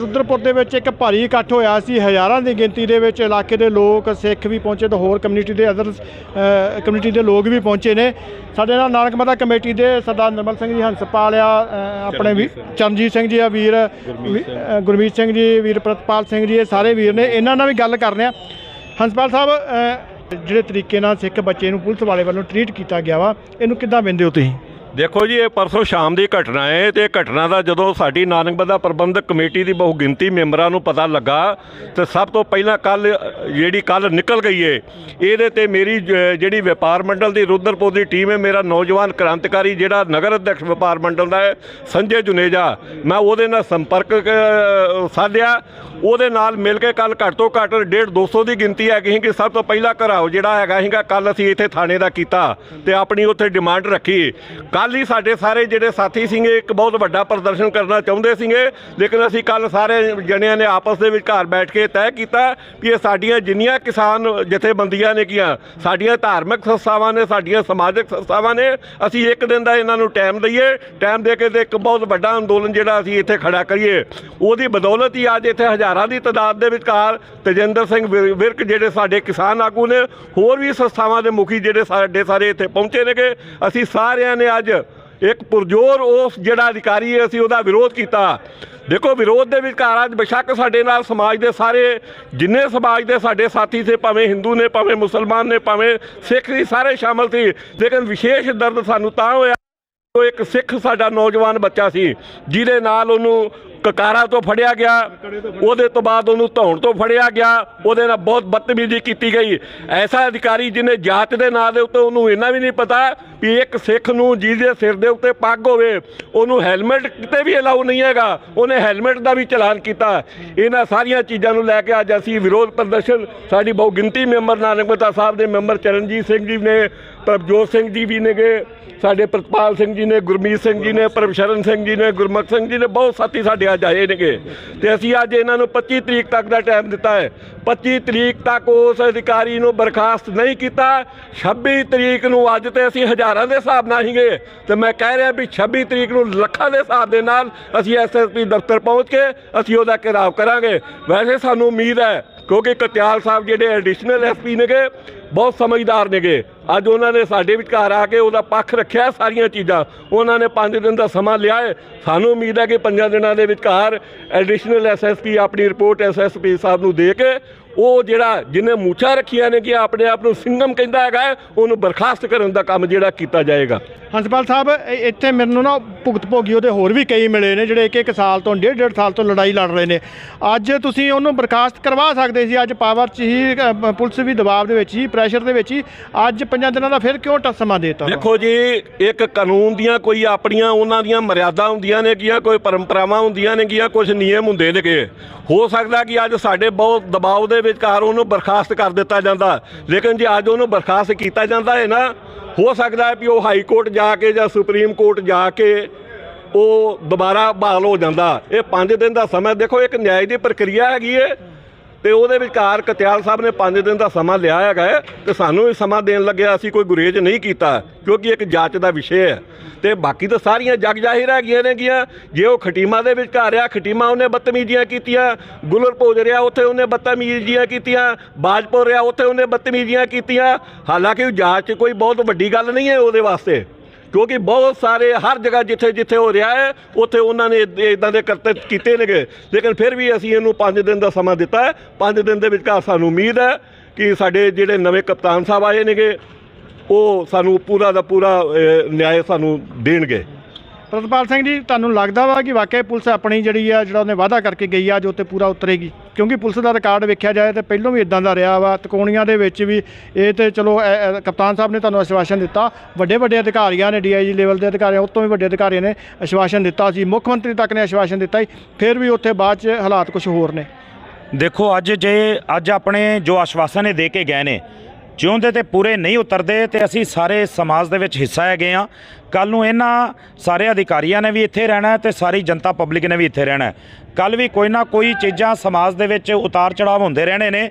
ਰੁਦਰਪੁਰ ਦੇ ਵਿੱਚ ਇੱਕ ਭਾਰੀ ਇਕੱਠ ਹੋਇਆ ਸੀ। ਹਜ਼ਾਰਾਂ ਦੀ ਗਿਣਤੀ ਦੇ ਵਿੱਚ ਇਲਾਕੇ ਦੇ ਲੋਕ ਸਿੱਖ ਵੀ ਪਹੁੰਚੇ ਤੇ ਹੋਰ ਕਮਿਊਨਿਟੀ ਦੇ ਅਦਰ ਕਮਿਊਨਿਟੀ ਦੇ ਲੋਕ ਵੀ ਪਹੁੰਚੇ ਨੇ। ਸਾਡੇ ਨਾਲ ਨਾਨਕ ਮਾਤਾ ਕਮੇਟੀ ਦੇ ਸਰਦਾਰ ਨਿਰਮਲ ਸਿੰਘ ਜੀ ਹੰਸਪਾਲ ਆ ਅ, ਆਪਣੇ ਵੀ ਚਰਨਜੀਤ ਸਿੰਘ ਜੀ। ਆ ਵੀਰ ਵੀ- ਅ, ਗੁਰਮੀਤ ਸਿੰਘ ਜੀ ਵੀਰ ਪ੍ਰਤਪਾਲ ਸਿੰਘ ਜੀ ਇਹ ਸਾਰੇ ਵੀਰ ਨੇ। ਇਹਨਾਂ ਨਾਲ ਵੀ ਗੱਲ ਕਰਨੇ ਆ ਹੰਸਪਾਲ ਸਾਹਿਬ ਅ, ਜਿਹੜੇ ਤਰੀਕੇ ਨਾਲ ਸਿੱਖ ਬੱਚੇ ਨੂੰ ਪੁਲਿਸ ਵਾਲੇ ਵੱਲੋਂ ਟਰੀਟ ਕੀਤਾ ਗਿਆ ਵਾ ਇਹਨੂੰ ਕਿੱਦਾਂ ਬੰਦੇ ਹੋ ਤੁਸੀਂ? ਦੇਖੋ ਜੀ, ਇਹ ਪਰਸੋਂ ਸ਼ਾਮ ਦੀ ਘਟਨਾ ਹੈ ਤੇ ਇਹ ਘਟਨਾ ਦਾ ਜਦੋਂ ਸਾਡੀ ਨਾਨਕਬੰਦਾ ਪ੍ਰਬੰਧਕ ਕਮੇਟੀ ਦੀ ਬਹੁ ਗਿਣਤੀ ਮੈਂਬਰਾਂ ਨੂੰ ਪਤਾ ਲੱਗਾ ਤੇ ਸਭ ਤੋਂ ਪਹਿਲਾਂ ਕੱਲ ਜਿਹੜੀ ਕੱਲ ਨਿਕਲ ਗਈ ਏ, ਇਹਦੇ ਤੇ ਮੇਰੀ ਜ- ਜਿਹੜੀ ਵਪਾਰ ਮੰਡਲ ਦੀ ਰੁਦਰਪੁਰ ਦੀ ਟੀਮ ਹੈ, ਮੇਰਾ ਨੌਜਵਾਨ ਕ੍ਰਾਂਤਕਾਰੀ ਜਿਹੜਾ ਨਗਰ ਅਧਿਕਸ਼ ਵਪਾਰ ਮੰਡਲ ਦਾ ਹੈ, ਸੰਜੇ ਜੁਨੇਜਾ, ਮੈਂ ਉਹਦੇ ਨਾਲ ਸੰਪਰਕ ਸਾਧਿਆ। ਉਹਦੇ ਨਾਲ ਮਿਲ ਕੇ ਕੱਲ ਘੱਟ ਤੋਂ ਘੱਟ 1.5 200 ਦੀ ਗਿਣਤੀ ਹੈਗੀ ਸੀ ਕਿ ਸਭ ਤੋਂ ਪਹਿਲਾ ਘਰਾਓ ਜਿਹੜਾ ਹੈਗਾ ਸੀਗਾ ਕੱਲ ਅਸੀਂ ਇੱਥੇ ਥਾਣੇ ਦਾ ਕੀਤਾ ਤੇ ਆਪਣੀ ਉੱਥੇ ਡਿਮਾਂਡ ਰੱਖੀ। ਕੱਲ ਹੀ ਸਾਡੇ ਸਾਰੇ ਜਿਹੜੇ ਸਾਥੀ ਸੀਗੇ, ਇੱਕ ਬਹੁਤ ਵੱਡਾ ਪ੍ਰਦਰਸ਼ਨ ਕਰਨਾ ਚਾਹੁੰਦੇ ਸੀਗੇ, ਲੇਕਿਨ ਅਸੀਂ ਕੱਲ ਸਾਰੇ ਜਣਿਆਂ ਨੇ ਆਪਸ ਦੇ ਵਿੱਚ ਘਰ ਬੈਠ ਕੇ ਤੈਅ ਕੀਤਾ ਕਿ ਇਹ ਸਾਡੀਆਂ ਜਿੰਨੀਆਂ ਕਿਸਾਨ ਜਥੇਬੰਦੀਆਂ ਨੇ ਕੀਆਂ, ਸਾਡੀਆਂ ਧਾਰਮਿਕ ਸੰਸਥਾਵਾਂ ਨੇ, ਸਾਡੀਆਂ ਸਮਾਜਿਕ ਸੰਸਥਾਵਾਂ ਨੇ, ਅਸੀਂ ਇੱਕ ਦਿਨ ਦਾ ਇਹਨਾਂ ਨੂੰ ਟਾਈਮ ਦਈਏ, ਟਾਈਮ ਦੇ ਕੇ ਤੇ ਇੱਕ ਬਹੁਤ ਵੱਡਾ ਅੰਦੋਲਨ ਜਿਹੜਾ ਅਸੀਂ ਇੱਥੇ ਖੜਾ ਕਰੀਏ। ਉਹਦੀ ਬਦੌਲਤ ਹੀ ਅੱਜ ਇੱਥੇ ਹਜ਼ਾਰਾਂ ਦੀ ਤਾਦਾਦ ਦੇ ਵਿਚਕਾਰ ਤੇਜਿੰਦਰ ਸਿੰਘ ਵਿਰ- ਵਿਰਕ ਜਿਹੜੇ ਸਾਡੇ ਕਿਸਾਨ ਆਗੂ ਨੇ, ਹੋਰ ਵੀ ਸੰਸਥਾਵਾਂ ਦੇ ਮੁਖੀ ਜਿਹੜੇ ਸਾਡੇ ਸਾਰੇ ਇੱਥੇ ਪਹੁੰਚੇ ਨੇਗੇ, ਅਸੀਂ ਸਾਰਿਆਂ ਨੇ ਅੱਜ ਇੱਕ ਪੁਰਜੋਰ ਉਸ ਜਿਹੜਾ ਅਧਿਕਾਰੀ ਹੈ, ਅਸੀਂ ਉਹਦਾ ਵਿਰੋਧ ਕੀਤਾ। ਦੇਖੋ, ਵਿਰੋਧ ਦੇ ਵਿਚਕਾਰ ਅੱਜ ਬੇਸ਼ੱਕ ਸਾਡੇ ਨਾਲ ਸਮਾਜ ਦੇ ਸਾਰੇ, ਜਿੰਨੇ ਸਮਾਜ ਦੇ ਸਾਡੇ ਸਾਥੀ ਸੀ, ਭਾਵੇਂ ਹਿੰਦੂ ਨੇ, ਭਾਵੇਂ ਮੁਸਲਮਾਨ ਨੇ, ਭਾਵੇਂ ਸਿੱਖ ਸੀ, ਸਾਰੇ ਸ਼ਾਮਲ ਸੀ। ਲੇਕਿਨ ਵਿਸ਼ੇਸ਼ ਦਰਦ ਸਾਨੂੰ ਤਾਂ ਹੋਇਆ, ਉਹ ਇੱਕ ਸਿੱਖ ਸਾਡਾ ਨੌਜਵਾਨ ਬੱਚਾ ਸੀ, ਜਿਹਦੇ ਨਾਲ ਉਹਨੂੰ ਕਕਾਰਾ ਤੋਂ ਫੜਿਆ ਗਿਆ। ਉਹਦੇ ਤੋਂ ਬਾਅਦ ਉਹਨੂੰ ਧੌਣ ਤੋਂ ਫੜਿਆ ਗਿਆ। ਉਹਦੇ ਨਾਲ ਬਹੁਤ ਬਦਤਮੀਜ਼ੀ ਕੀਤੀ ਗਈ। ਐਸਾ ਅਧਿਕਾਰੀ ਜਿਹਨੇ ਜਾਤ ਦੇ ਨਾਂ ਦੇ ਉੱਤੇ ਉਹਨੂੰ ਇੰਨਾ ਵੀ ਨਹੀਂ ਪਤਾ ਵੀ ਇੱਕ ਸਿੱਖ ਨੂੰ ਜਿਹਦੇ ਸਿਰ ਦੇ ਉੱਤੇ ਪੱਗ ਹੋਵੇ, ਉਹਨੂੰ ਹੈਲਮਟ ਕਿਤੇ ਵੀ ਅਲਾਉ ਨਹੀਂ ਹੈਗਾ। ਉਹਨੇ ਹੈਲਮਟ ਦਾ ਵੀ ਚਲਾਨ ਕੀਤਾ। ਇਹਨਾਂ ਸਾਰੀਆਂ ਚੀਜ਼ਾਂ ਨੂੰ ਲੈ ਕੇ ਅੱਜ ਅਸੀਂ ਵਿਰੋਧ ਪ੍ਰਦਰਸ਼ਨ, ਸਾਡੀ ਬਹੁਗਿਣਤੀ ਮੈਂਬਰ ਨਾਨਕ ਨਾਨਕਮਤਾ ਸਾਹਿਬ ਦੇ ਮੈਂਬਰ ਚਰਨਜੀਤ ਸਿੰਘ ਜੀ ਨੇ ਪ੍ਰਭਜੋਤ ਸਿੰਘ ਜੀ ਵੀ ਨੇਗੇ, ਸਾਡੇ ਪ੍ਰਤਪਾਲ ਸਿੰਘ ਜੀ ਨੇ, ਗੁਰਮੀਤ ਸਿੰਘ ਜੀ ਨੇ ਪਰਮਸ਼ਰਨ ਸਿੰਘ ਜੀ ਨੇ, ਗੁਰਮੁਖ ਸਿੰਘ ਜੀ ਨੇ, ਬਹੁਤ ਸਾਥੀ ਸਾਡੇ ਅੱਜ ਆਏ ਨੇਗੇ। ਤੇ ਅਸੀਂ ਅੱਜ ਇਹਨਾਂ ਨੂੰ 25 ਤਰੀਕ ਤੱਕ ਦਾ ਟਾਈਮ ਦਿੱਤਾ ਹੈ। 25 ਤਰੀਕ ਤੱਕ ਉਸ ਅਧਿਕਾਰੀ ਨੂੰ ਬਰਖਾਸਤ ਨਹੀਂ ਕੀਤਾ। 26 ਤਰੀਕ ਨੂੰ ਅੱਜ ਤੇ ਅਸੀਂ ਹਜ਼ਾਰਾਂ ਦੇ ਹਿਸਾਬ ਨਾਲ ਹੀਗੇ ਤੇ ਮੈਂ ਕਹਿ ਰਿਹਾ ਵੀ 26 ਤਰੀਕ ਨੂੰ ਲੱਖਾਂ ਦੇ ਹਿਸਾਬ ਦੇ ਨਾਲ ਅਸੀਂ ਐਸਐਸਪੀ ਦਫ਼ਤਰ ਪਹੁੰਚ ਕੇ ਅਸੀਂ ਉਹਦਾ ਘਿਰਾਵ ਕਰਾਂਗੇ। ਵੈਸੇ ਸਾਨੂੰ ਉਮੀਦ ਹੈ ਕਿਉਂਕਿ ਕਤਿਆਲ ਸਾਹਿਬ ਜਿਹੜੇ ਐਡੀਸ਼ਨਲ ਐਸਪੀ ਨੇਗੇ, ਬਹੁਤ ਸਮਝਦਾਰ ਨੇਗੇ। ਅੱਜ ਉਹਨਾਂ ਨੇ ਸਾਡੇ ਵਿਚਕਾਰ ਆ ਕੇ ਉਹਦਾ ਪੱਖ ਰੱਖਿਆ ਸਾਰੀਆਂ ਚੀਜ਼ਾਂ। ਉਹਨਾਂ ਨੇ 5 ਦਿਨ ਦਾ ਸਮਾਂ ਲਿਆ ਹੈ। ਸਾਨੂੰ ਉਮੀਦ ਹੈ ਕਿ 5 ਦਿਨਾਂ ਦੇ ਵਿਚਕਾਰ ਐਡੀਸ਼ਨਲ ਐਸਐਸਪੀ ਆਪਣੀ ਰਿਪੋਰਟ ਐਸਐਸਪੀ ਸਾਹਿਬ ਨੂੰ ਦੇ ਕੇ ਉਹ ਜਿਹੜਾ ਜਿਹਨੇ ਮੂਛਾਂ ਰੱਖੀਆਂ ਨੇ ਕਿ ਆਪਣੇ ਆਪ ਨੂੰ ਸਿੰਘਮ ਕਹਿੰਦਾ ਹੈਗਾ ਉਹਨੂੰ ਬਰਖਾਸਤ ਕਰਨ ਦਾ ਕੰਮ ਜਿਹੜਾ ਕੀਤਾ ਜਾਏਗਾ। ਹੰਸਪਾਲ ਸਾਹਿਬ ਇ- ਇੱਥੇ ਮੈਨੂੰ ਨਾ ਭੁਗਤ ਭੋਗੀ ਉਹਦੇ ਹੋਰ ਵੀ ਕਈ ਮਿਲੇ ਨੇ ਜਿਹੜੇ ਇੱਕ ਇੱਕ ਸਾਲ ਤੋਂ ਡੇਢ ਡੇਢ ਸਾਲ ਤੋਂ ਲੜਾਈ ਲੜ ਰਹੇ ਨੇ। ਅੱਜ ਤੁਸੀਂ ਉਹਨੂੰ ਬਰਖਾਸਤ ਕਰਵਾ ਸਕਦੇ ਸੀ ਅੱਜ ਪਾਵਰ 'ਚ ਹੀ ਅ, ਪ- ਪੁਲਿਸ ਵੀ ਦਬਾਅ ਦੇ ਵਿੱਚ ਹੀ ਪ੍ਰੈਸ਼ਰ ਦੇ ਵਿੱਚ ਹੀ ਅੱਜ ਪੰਜਾਂ ਦਿਨਾਂ ਦਾ ਫਿਰ ਕਿਉਂ ਟ ਸਮਾਂ ਦੇਤਾ? ਦੇਖੋ ਜੀ ਇੱਕ ਕਾਨੂੰਨ ਦੀਆਂ ਕੋਈ ਆਪਣੀਆਂ ਉਹਨਾਂ ਦੀਆਂ ਮਰਿਆਦਾ ਹੁੰਦੀਆਂ ਨੇ ਗੀਆਂ ਕੋਈ ਪਰੰਪਰਾਵਾਂ ਹੁੰਦੀਆਂ ਨੇ ਗੀਆਂ ਕੁਝ ਨਿਯਮ ਹੁੰਦੇ ਨੇਗੇ ਹੋ ਸਕਦਾ ਕਿ ਅੱਜ ਸਾਡੇ ਬਹੁਤ ਦਬਾਅ ਦੇ ਵਿਚਕਾਰ ਉਹਨੂੰ ਬਰਖਾਸਤ ਕਰ ਦਿੱਤਾ ਜਾਂਦਾ। ਲੇਕਿਨ ਜੇ ਅੱਜ ਉਹਨੂੰ ਬਰਖਾਸਤ ਕੀਤਾ ਜਾਂਦਾ ਹੈ ਨਾ ਹੋ ਸਕਦਾ ਹੈ ਵੀ ਉਹ ਹਾਈ ਕੋਰਟ ਜਾ ਕੇ ਜਾਂ ਸੁਪਰੀਮ ਕੋਰਟ ਜਾ ਕੇ ਉਹ ਦੁਬਾਰਾ ਬਹਾਲ ਹੋ ਜਾਂਦਾ। ਇਹ 5 ਦਿਨ ਦਾ ਸਮਾਂ ਦੇਖੋ, ਇੱਕ ਨਿਆਂ ਦੀ ਪ੍ਰਕਿਰਿਆ ਹੈਗੀ ਏ। ਤੇ ਉਹਦੇ ਵਿਚਕਾਰ ਕਤਿਆਲ ਸਾਹਿਬ ਨੇ 5 ਦਿਨ ਦਾ ਸਮਾਂ ਲਿਆ ਹੈਗਾ ਹੈ ਤੇ ਸਾਨੂੰ ਇਹ ਸਮਾਂ ਦੇਣ ਲੱਗਿਆ, ਅਸੀਂ ਕੋਈ ਗੁਰੇਜ ਨਹੀਂ ਕੀਤਾ, ਕਿਉਂਕਿ ਇੱਕ ਜਾਂਚ ਦਾ ਵਿਸ਼ੇ ਹੈ। ਤੇ ਬਾਕੀ ਤਾਂ ਸਾਰੀਆਂ ਜਗ ਜ਼ਾਹਿਰ ਹੈਗੀਆਂ ਨੇ ਗੀਆਂ, ਜੇ ਉਹ ਖਟੀਮਾ ਦੇ ਵਿਚਕਾਰ ਰਿਹਾ ਖਟੀਮਾ ਉਹਨੇ ਬਦਤਮੀਜ਼ੀਆਂ ਕੀਤੀਆਂ, ਗੁਲਰ ਭੋਜ ਰਿਹਾ ਉੱਥੇ ਉਹਨੇ ਬਦਤਮੀਜ਼ੀਆਂ ਕੀਤੀਆਂ, ਬਾਜਪੁਰ ਰਿਹਾ ਉੱਥੇ ਉਹਨੇ ਬਦਤਮੀਜ਼ੀਆਂ ਕੀਤੀਆਂ। ਹਾਲਾਂਕਿ ਉਹ ਜਾਂਚ ਕੋਈ ਬਹੁਤ ਵੱਡੀ ਗੱਲ ਨਹੀਂ ਹੈ ਉਹਦੇ ਵਾਸਤੇ। ਕਿਉਂਕਿ ਬਹੁਤ ਸਾਰੇ ਹਰ ਜਗ੍ਹਾ ਜਿੱਥੇ ਜਿੱਥੇ ਹੋ ਰਿਹਾ ਹੈ ਉੱਥੇ ਉਹਨਾਂ ਨੇ ਇਦਾਂ ਦੇ ਕਰਤੱਵ ਕੀਤੇ ਨੇਗੇ। ਲੇਕਿਨ ਫਿਰ ਵੀ ਅਸੀਂ ਇਹਨੂੰ 5 ਦਿਨ ਦਾ ਸਮਾਂ ਦਿੱਤਾ ਹੈ। 5 ਦਿਨ ਦੇ ਵਿਚਕਾਰ ਸਾਨੂੰ ਉਮੀਦ ਹੈ ਕਿ ਸਾਡੇ ਜਿਹੜੇ ਨਵੇਂ ਕਪਤਾਨ ਸਾਹਿਬ ਆਏ ਨੇਗੇ ਉਹ ਸਾਨੂੰ ਪੂਰਾ ਦਾ ਪੂਰਾ ਅਹ, ਨਿਆਂ ਸਾਨੂੰ ਦੇਣਗੇ। ਪ੍ਰਤਪਾਲ ਸਿੰਘ ਜੀ, ਤੁਹਾਨੂੰ ਲੱਗਦਾ ਵਾ ਕਿ ਵਾਕਿਆ ਪੁਲਿਸ ਆਪਣੀ ਜਿਹੜੀ ਆ, ਜਿਹੜਾ ਉਹਨੇ ਵਾਅਦਾ ਕਰਕੇ ਗਈ ਆ, ਅੱਜ ਉੱਤੇ ਪੂਰਾ ਉਤਰੇਗੀ? ਕਿਉਂਕਿ ਪੁਲਿਸ ਦਾ ਰਿਕਾਰਡ ਵੇਖਿਆ ਜਾਏ ਤੇ ਪਹਿਲਾਂ ਵੀ ਇਦਾਂ ਦਾ ਰਿਹਾ ਵਾ। ਤਕੋਣੀਆਂ ਦੇ ਵਿੱਚ ਵੀ ਇਹ ਤੇ ਚਲੋ, ਐ- ਕਪਤਾਨ ਸਾਹਿਬ ਨੇ ਤੁਹਾਨੂੰ ਆਸ਼ਵਾਸਨ ਦਿੱਤਾ। ਵੱਡੇ ਵੱਡੇ ਅਧਿਕਾਰੀਆਂ ਨੇ, ਡੀਆਈਜੀ ਲੈਵਲ ਦੇ ਅਧਿਕਾਰੀਆਂ ਉਸ ਵੀ ਵੱਡੇ ਅਧਿਕਾਰੀਆਂ ਨੇ ਆਸ਼ਵਾਸਨ ਦਿੱਤਾ ਸੀ। ਮੁੱਖ ਮੰਤਰੀ ਤੱਕ ਨੇ ਆਸ਼ਵਾਸਨ ਦਿੱਤਾ ਸੀ। ਫਿਰ ਵੀ ਉੱਥੇ ਬਾਅਦ 'ਚ ਹਾਲਾਤ ਕੁਝ ਹੋਰ ਨੇ। ਦੇਖੋ, ਅੱਜ ਜੇ, ਅੱਜ ਆਪਣੇ ਜੋ ਆਸ਼ਵਾਸਨ ਇਹ ਦੇ ਕੇ ਗਏ ਨੇ ਜਿਉਂਦੇ ਤੇ ਪੂਰੇ ਨਹੀਂ ਉਤਰਦੇ ਤੇ ਅਸੀਂ ਸਾਰੇ ਸਮਾਜ ਦੇ ਵਿੱਚ ਹਿੱਸਾ ਹੈਗੇ ਆ ਕੱਲ ਨੂੰ ਇਹਨਾਂ ਸਾਰੇ ਅਧਿਕਾਰੀਆਂ ਨੇ ਵੀ ਇੱਥੇ ਰਹਿਣਾ ਹੈ ਤੇ ਸਾਰੀ ਜਨਤਾ ਪਬਲਿਕ ਨੇ ਵੀ ਇੱਥੇ ਰਹਿਣਾ ਕੱਲ ਵੀ ਕੋਈ ਨਾ ਕੋਈ ਚੀਜ਼ਾਂ ਸਮਾਜ ਦੇ ਵਿੱਚ ਉਤਾਰ ਚੜਾਵ ਹੁੰਦੇ ਰਹਿਣੇ ਨੇ।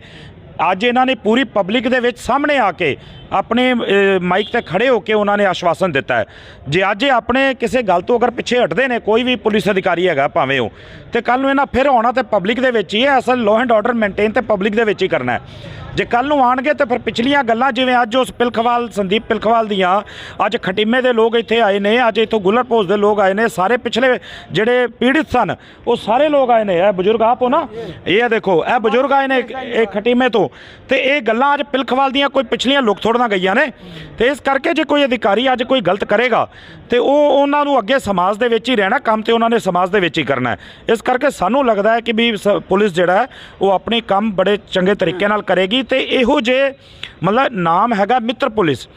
ਅੱਜ ਇਹਨਾਂ ਨੇ ਪੂਰੀ ਪਬਲਿਕ ਦੇ ਵਿੱਚ ਸਾਹਮਣੇ ਆ ਕੇ ਆਪਣੇ ਮਾਈਕ ਤੇ ਖੜੇ ਹੋ ਕੇ ਉਹਨਾਂ ਨੇ ਆਸ਼ਵਾਸਨ ਦਿੱਤਾ ਹੈ। ਜੇ ਅੱਜ ਆਪਣੇ ਕਿਸੇ ਗੱਲ ਤੋਂ ਅਗਰ ਪਿੱਛੇ ਹਟਦੇ ਨੇ, ਕੋਈ ਵੀ ਪੁਲਿਸ ਅਧਿਕਾਰੀ ਹੈਗਾ, ਭਾਵੇਂ ਉਹ, ਤੇ ਕੱਲ ਨੂੰ ਇਹਨਾਂ ਫਿਰ ਆਉਣਾ ਤੇ ਪਬਲਿਕ ਦੇ ਵਿੱਚ ਹੀ ਹੈ। ਅਸਲ ਲਾਅ ਐਂਡ ਆਰਡਰ ਮੇਨਟੇਨ ਤੇ ਪਬਲਿਕ ਦੇ ਵਿੱਚ ਹੀ ਕਰਨਾ ਹੈ। ਜੇ ਕੱਲ ਨੂੰ ਆਣਗੇ ਤੇ ਫਿਰ ਪਿਛਲੀਆਂ ਗੱਲਾਂ ਜਿਵੇਂ ਅੱਜ ਉਸ ਪਿਲਖਵਾਲ, ਸੰਦੀਪ ਪਿਲਖਵਾਲ ਦੀਆਂ, ਅੱਜ ਖਟੀਮੇ ਦੇ ਲੋਕ ਇੱਥੇ ਆਏ ਨੇ, ਅੱਜ ਇੱਥੋਂ ਗੁੱਲਰ ਪੋਸਟ ਦੇ ਲੋਕ ਆਏ ਨੇ, ਸਾਰੇ ਪਿਛਲੇ ਜਿਹੜੇ ਪੀੜਿਤ ਸਨ, ਉਹ ਸਾਰੇ ਲੋਕ ਆਏ ਨੇ। ਇਹ ਬਜ਼ੁਰਗ ਆਪ ਨਾ? ਇਹ ਆ ਦੇਖੋ, ਇਹ ਬਜ਼ੁਰਗ ਆਏ ਨੇ ਇਹ ਖਟੀਮੇ ਤੋਂ। ਤੇ ਇਹ ਗੱਲਾਂ ਅੱਜ ਪਿਲਖਵਾਲ ਦੀਆਂ ਕੋਈ ਪਿਛਲੀਆਂ ਲੁਕ ਥੋੜਨਾ ਗਈਆਂ ਨੇ। ਤੇ ਇਸ ਕਰਕੇ ਜੇ ਕੋਈ ਅਧਿਕਾਰੀ ਅੱਜ ਕੋਈ ਗਲਤ ਕਰੇਗਾ, ਤੇ ਉਹ ਉਹਨਾਂ ਨੂੰ ਅੱਗੇ ਸਮਾਜ ਦੇ ਵਿੱਚ ਹੀ ਰਹਿਣਾ, ਕੰਮ ਤੇ ਉਹਨਾਂ ਨੇ ਸਮਾਜ ਦੇ ਵਿੱਚ ਹੀ ਕਰਨਾ ਹੈ। ਇਸ ਕਰਕੇ ਸਾਨੂੰ ਲੱਗਦਾ ਹੈ ਕਿ ਵੀ ਪੁਲਿਸ ਜਿਹੜਾ ਹੈ, ਉਹ ਆਪਣੇ ਕੰਮ ਬੜੇ ਚੰਗੇ ਤਰੀਕੇ ਨਾਲ ਕਰੇਗੀ ਤੇ ਇਹੋ ਜੇ ਮਤਲਬ ਨਾਮ ਹੈਗਾ ਮਿੱਤਰ ਪੁਲਿਸ।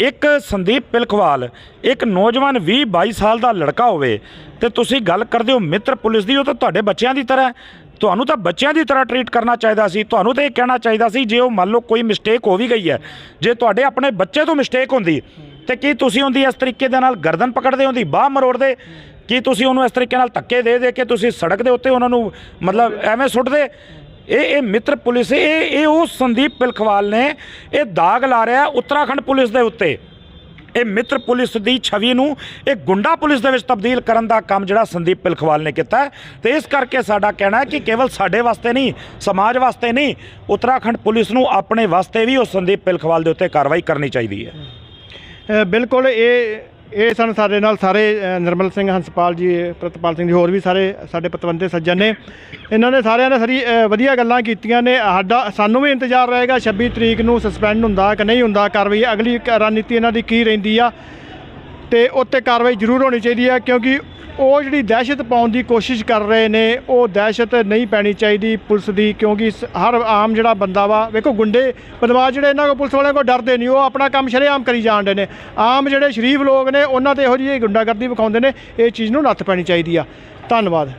ਇੱਕ ਸੰਦੀਪ ਪਿਲਖਵਾਲ, ਇੱਕ ਨੌਜਵਾਨ 20 22 ਸਾਲ ਦਾ ਲੜਕਾ ਹੋਵੇ, ਤੇ ਤੁਸੀਂ ਗੱਲ ਕਰਦੇ ਹੋ ਮਿੱਤਰ ਪੁਲਿਸ ਦੀ, ਉਹ ਤਾਂ ਤੁਹਾਡੇ ਬੱਚਿਆਂ ਦੀ ਤਰ੍ਹਾਂ ਤੁਹਾਨੂੰ ਤਾਂ ਬੱਚਿਆਂ ਦੀ ਤਰ੍ਹਾਂ ਟਰੀਟ ਕਰਨਾ ਚਾਹੀਦਾ ਸੀ। ਤੁਹਾਨੂੰ ਤਾਂ ਇਹ ਕਹਿਣਾ ਚਾਹੀਦਾ ਸੀ, ਜੇ ਉਹ ਮੰਨ ਲਓ ਕੋਈ ਮਿਸਟੇਕ ਹੋ ਵੀ ਗਈ ਹੈ, ਜੇ ਤੁਹਾਡੇ ਆਪਣੇ ਬੱਚੇ ਤੋਂ ਮਿਸਟੇਕ ਹੁੰਦੀ, ਤੇ ਕੀ ਤੁਸੀਂ ਉਹਦੀ ਇਸ ਤਰੀਕੇ ਦੇ ਨਾਲ ਗਰਦਨ ਪਕੜਦੇ ਹੁੰਦੀ, ਬਾਹ ਮਰੋੜਦੇ? ਕੀ ਤੁਸੀਂ ਉਹਨੂੰ ਇਸ ਤਰੀਕੇ ਨਾਲ ਧੱਕੇ ਦੇ ਦੇ ਕੇ ਤੁਸੀਂ ਸੜਕ ਦੇ ਉੱਤੇ ਉਹਨਾਂ ਨੂੰ ਮਤਲਬ ਐਵੇਂ ਸੁੱਟਦੇ? ਇਹ ਇਹ ਮਿੱਤਰ ਪੁਲਿਸ, ਇਹ ਇਹ ਉਹ ਸੰਦੀਪ ਪਿਲਖਵਾਲ ਨੇ, ਇਹ ਦਾਗ ਲਾ ਰਿਹਾ ਉੱਤਰਾਖੰਡ ਪੁਲਿਸ ਦੇ ਉੱਤੇ। ਇਹ ਮਿੱਤਰ ਪੁਲਿਸ ਦੀ ਛਵੀ ਨੂੰ ਇਹ ਗੁੰਡਾ ਪੁਲਿਸ ਦੇ ਵਿੱਚ ਤਬਦੀਲ ਕਰਨ ਦਾ ਕੰਮ ਜਿਹੜਾ ਸੰਦੀਪ ਪਿਲਖਵਾਲ ਨੇ ਕੀਤਾ ਹੈ। ਤੇ ਇਸ ਕਰਕੇ ਸਾਡਾ ਕਹਿਣਾ ਹੈ ਕਿ ਕੇਵਲ ਸਾਡੇ ਵਾਸਤੇ ਨਹੀਂ, ਸਮਾਜ ਵਾਸਤੇ ਨਹੀਂ, ਉੱਤਰਾਖੰਡ ਪੁਲਿਸ ਨੂੰ ਆਪਣੇ ਵਾਸਤੇ ਵੀ ਉਹ ਸੰਦੀਪ ਪਿਲਖਵਾਲ ਦੇ ਉੱਤੇ ਕਾਰਵਾਈ ਕਰਨੀ ਚਾਹੀਦੀ ਹੈ। ਬਿਲਕੁਲ, ਇਹ ਇਹ ਸਨ ਸਾਡੇ ਨਾਲ ਸਾਰੇ ਨਿਰਮਲ ਸਿੰਘ, ਹੰਸਪਾਲ ਜੀ, ਪ੍ਰਤਪਾਲ ਸਿੰਘ ਜੀ, ਹੋਰ ਵੀ ਸਾਰੇ ਸਾਡੇ ਪਤਵੰਤੇ ਸੱਜਣ ਨੇ। ਇਹਨਾਂ ਨੇ ਸਾਰਿਆਂ ਨੇ ਸਾਰੀ ਵਧੀਆ ਗੱਲਾਂ ਕੀਤੀਆਂ ਨੇ। ਸਾਡਾ, ਸਾਨੂੰ ਵੀ ਇੰਤਜ਼ਾਰ ਰਹੇਗਾ 26 ਤਰੀਕ ਨੂੰ ਸਸਪੈਂਡ ਹੁੰਦਾ ਕਿ ਨਹੀਂ ਹੁੰਦਾ ਕਾਰਵਾਈ। ਅਗਲੀ ਕ- ਰਣਨੀਤੀ ਇਹਨਾਂ ਦੀ ਕੀ ਰਹਿੰਦੀ ਆ, ਤੇ ਉੱਤੇ ਕਾਰਵਾਈ ਜ਼ਰੂਰ ਹੋਣੀ ਚਾਹੀਦੀ ਆ, ਕਿਉਂਕਿ ਉਹ ਜਿਹੜੀ ਦਹਿਸ਼ਤ ਪਾਉਣ ਦੀ ਕੋਸ਼ਿਸ਼ ਕਰ ਰਹੇ ਨੇ, ਉਹ ਦਹਿਸ਼ਤ ਨਹੀਂ ਪੈਣੀ ਚਾਹੀਦੀ ਪੁਲਿਸ ਦੀ, ਕਿਉਂਕਿ ਸ- ਹਰ ਆਮ ਜਿਹੜਾ ਬੰਦਾ ਵਾ, ਵੇਖੋ ਗੁੰਡੇ, ਬਦਮਾਸ਼ ਜਿਹੜੇ ਇਹਨਾਂ ਕੋ ਪੁਲਿਸ ਵਾਲਿਆਂ ਕੋ ਡਰਦੇ ਨਹੀਂ, ਉਹ ਆਪਣਾ ਕੰਮ ਸ਼ਰੇਆਮ ਕਰੀ ਜਾਂਦੇ ਨੇ। ਆਮ ਜਿਹੜੇ ਸ਼ਰੀਫ ਲੋਕ ਨੇ, ਉਹਨਾਂ ਤੇ ਇਹੋ ਜਿਹੀ ਗੁੰਡਾਗਰਦੀ ਵਿਖਾਉਂਦੇ ਨੇ, ਇਹ ਚੀਜ਼ ਨੂੰ ਨੱਥ ਪੈਣੀ ਚਾਹੀਦੀ ਆ। ਧੰਨਵਾਦ।